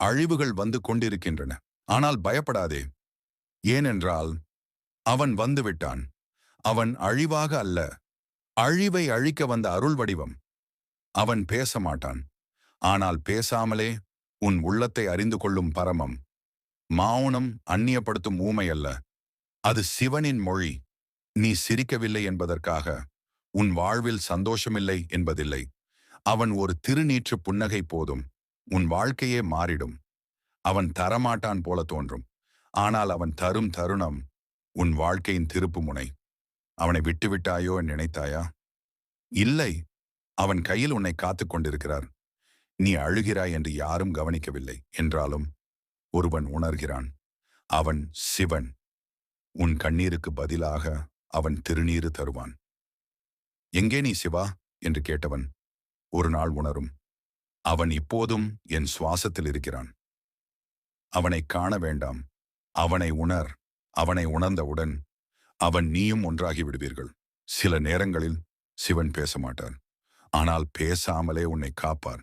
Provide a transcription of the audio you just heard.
அழிவுகள் வந்து கொண்டிருக்கின்றன. ஆனால் பயப்படாதே. ஏனென்றால் அவன் வந்துவிட்டான் அவன் அழிவாக அல்ல. அழிவை அழிக்க வந்த அருள் வடிவம். அவன் பேச மாட்டான். ஆனால் பேசாமலே உன் உள்ளத்தை அறிந்து கொள்ளும் பரமம். மௌனம் அந்நியப்படுத்தும் ஊமை அல்ல. அது சிவனின் மொழி. நீ சிரிக்கவில்லை என்பதற்காக. உன் வாழ்வில் சந்தோஷமில்லை என்பதில்லை. அவன் ஒரு திருநீற்று புன்னகை போதும். உன் வாழ்க்கையே மாறிடும். அவன் தரமாட்டான் போல தோன்றும். ஆனால் அவன் தரும் தருணம் உன் வாழ்க்கையின் திருப்பு முனை அவனை விட்டுவிட்டாயோ நினைத்தாயா? இல்லை. அவன் கையில் உன்னை காத்துக் கொண்டிருக்கிறார். நீ அழுகிறாய் என்று யாரும் கவனிக்கவில்லை. என்றாலும் ஒருவன் உணர்கிறான். அவன் சிவன். உன் கண்ணீருக்கு பதிலாக அவன் திருநீறு தருவான். எங்கே நீ சிவா? என்று கேட்டவன் ஒரு நாள் உணரும். அவன் இப்போதும் என் சுவாசத்தில் இருக்கிறான். அவனை காண வேண்டாம். அவனை உணர். அவனை உணர்ந்தவுடன் அவன் நீயும் ஒன்றாகி விடுவீர்கள். சில நேரங்களில் சிவன் பேச மாட்டார். ஆனால் பேசாமலே உன்னை காப்பார்.